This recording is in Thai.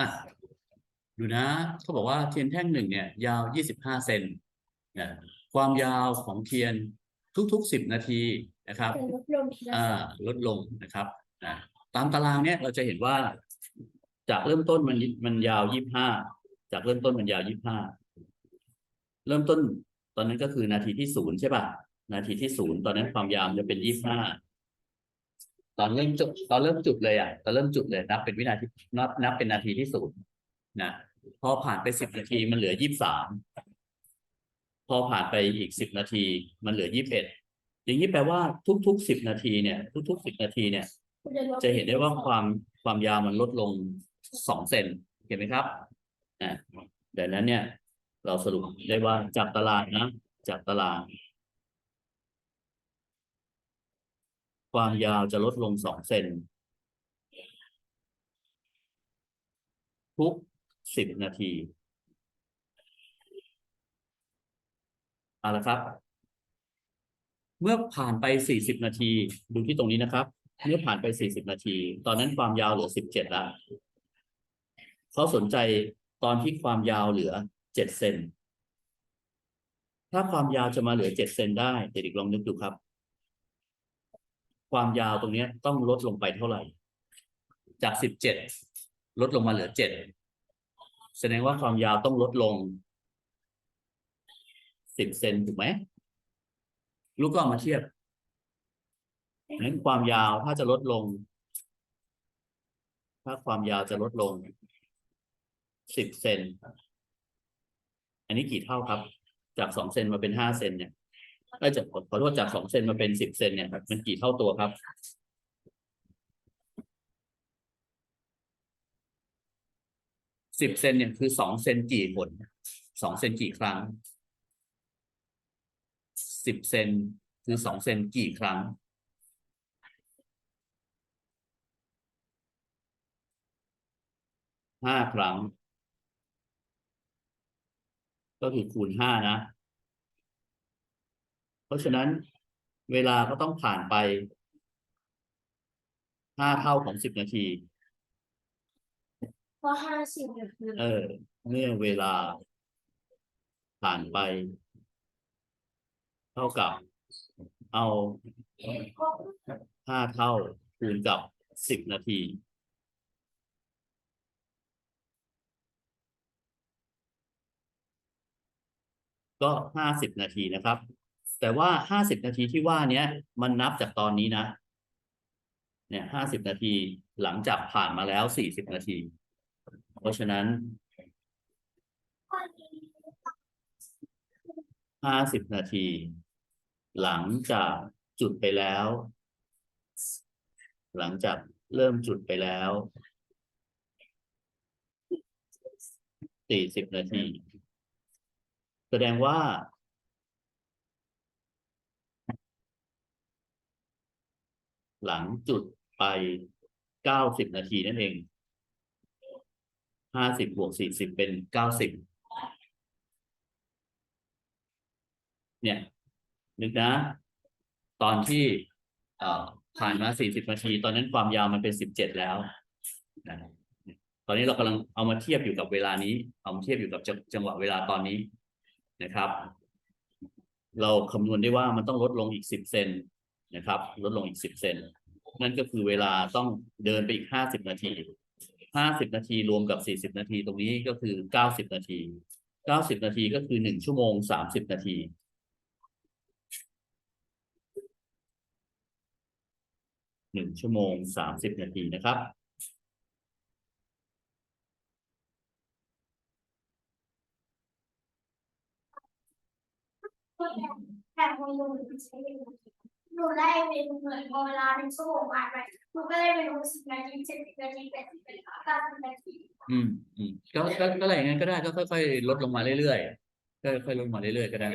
อะดูนะเขาบอกว่าเทียนแท่งหนึ่งเนี่ย ยาวยี่สิบห้าเซนนะความยาวของเทียนทุกๆสิบนาทีนะครับแต่ลดลงทีละอ่าลดลงนะครับนะตามตารางเนี่ยเราจะเห็นว่า จากเริ่มต้นมันมันยาวยี่ห้าจากเริ่มต้นมันยาวยี่ห้าเริ่มต้นตอนนั้นก็คือนาทีที่ศูนย์ใช่ป่ะ นาทีที่ศูนย์ตอนนั้นความยาวมันจะเป็นยี่ห้า ตอนเริ่มจุดตอนเริ่มจุดเลยอะตอนเริ่มจุดเลยนับเป็นวินาทีนับนับเป็นนาทีที่ศูนย์นะพอผ่านไปสิบนาทีมันเหลือยี่สามพอผ่านไปอีกสิบนาทีมันเหลือยี่สิบเอ็ดอย่างนี้แปลว่าทุกๆสิบนาทีเนี่ย ทุกๆสิบนาทีเนี่ย จะเห็นได้ว่าความความยาวมันลดลงสองเซนเห็นไหมครับอ่าดังนั้นเนี่ย เราสรุปได้ว่าจากตารางนะจากตาราง ความยาวจะลดลงสองเซนทุกสิบนาทีเอาละครับ เมื่อผ่านไปสี่สิบนาที ดูที่ตรงนี้นะครับ เมื่อผ่านไปสี่สิบนาที ตอนนั้นความยาวเหลือสิบเจ็ดละเขาสนใจตอนที่ความยาวเหลือเจ็ดเซนถ้าความยาวจะมาเหลือเจ็ดเซนได้เด็กๆลองนึกดูครับ ความยาวตรงนี้ต้องลดลงไปเท่าไหร่ จากสิบเจ็ดลดลงมาเหลือเจ็ดแสดงว่าความยาวต้องลดลงสิบเซนถูกไหมลูกก็มาเทียบนั้นความยาวถ้าจะลดลง ถ้าความยาวจะลดลงสิบเซนอันนี้กี่เท่าครับ จากสองเซนมาเป็นห้าเซนเนี่ย เอ้ยจากขอโทษจากสองเซนมาเป็นสิบเซนเนี่ยครับมันกี่เท่าตัวครับสิบเซนเนี่ยคือสองเซนกี่หนสองเซนกี่ครั้งสิบเซนคือสองเซนกี่ครั้ง ห้าครั้ง ก็คือคูณห้านะ ราะฉะนั้นเวลาก็ต้องผ่านไปห้าเท่าของสิบนาที เพราะห้าสิบนาทีเออ เมื่อเวลา ผ่านไป เท่ากับ เอาห้าเท่าคูณกับสิบนาที ก็ห้าสิบนาทีนะครับ แต่ว่าห้าสิบนาทีที่ว่าเนี้ยมันนับจากตอนนี้นะ เนี่ยห้าสิบนาทีหลังจากผ่านมาแล้วสี่สิบนาที เพราะฉะนั้นห้าสิบนาที หลังจากจุดไปแล้ว หลังจากเริ่มจุดไปแล้วสี่สิบนาที แสดงว่า หลังจุดไปเก้าสิบนาทีนั่นเองห้าสิบบวกสี่สิบเป็นเก้าสิบเนี่ย นึกนะ ตอนที่ผ่านมาสี่สิบนาที ตอนนั้นความยาวมันเป็นสิบเจ็ดแล้วนะตอนนี้เรากำลังเอามาเทียบอยู่กับเวลานี้ เอามาเทียบอยู่กับจจังหวะเวลาตอนนี้นะครับ เราคำนวณได้ว่ามันต้องลดลงอีกสิบเซน นะครับ ลดลงอีกสิบเซนนั่นก็คือเวลาต้องเดินไปอีกห้าสิบนาทีห้าสิบนาทีรวมกับสี่สิบนาทีตรงนี้ก็คือเก้าสิบนาทีเก้าสิบนาทีก็คือหนึ่งชั่วโมงสามสิบนาทีหนึ่งชั่วโมงสามสิบนาทีนะครับแต่พอหนูใช้ หนูได้เป็นเหมือนเวลาเป็นชั่วโมงผ่านไปหนูก็ได้เป็นรู้สิบนาทีเจ็ดสิบนาทีแปดสิบนาทีเก้าสิบนาทีอืมอืมก็ก็ก็อะไรอย่างนั้นก็ได้ก็ค่อยๆลดลงมาเรื่อยๆก็ค่อยๆลดลงมาเรื่อยๆก็ได้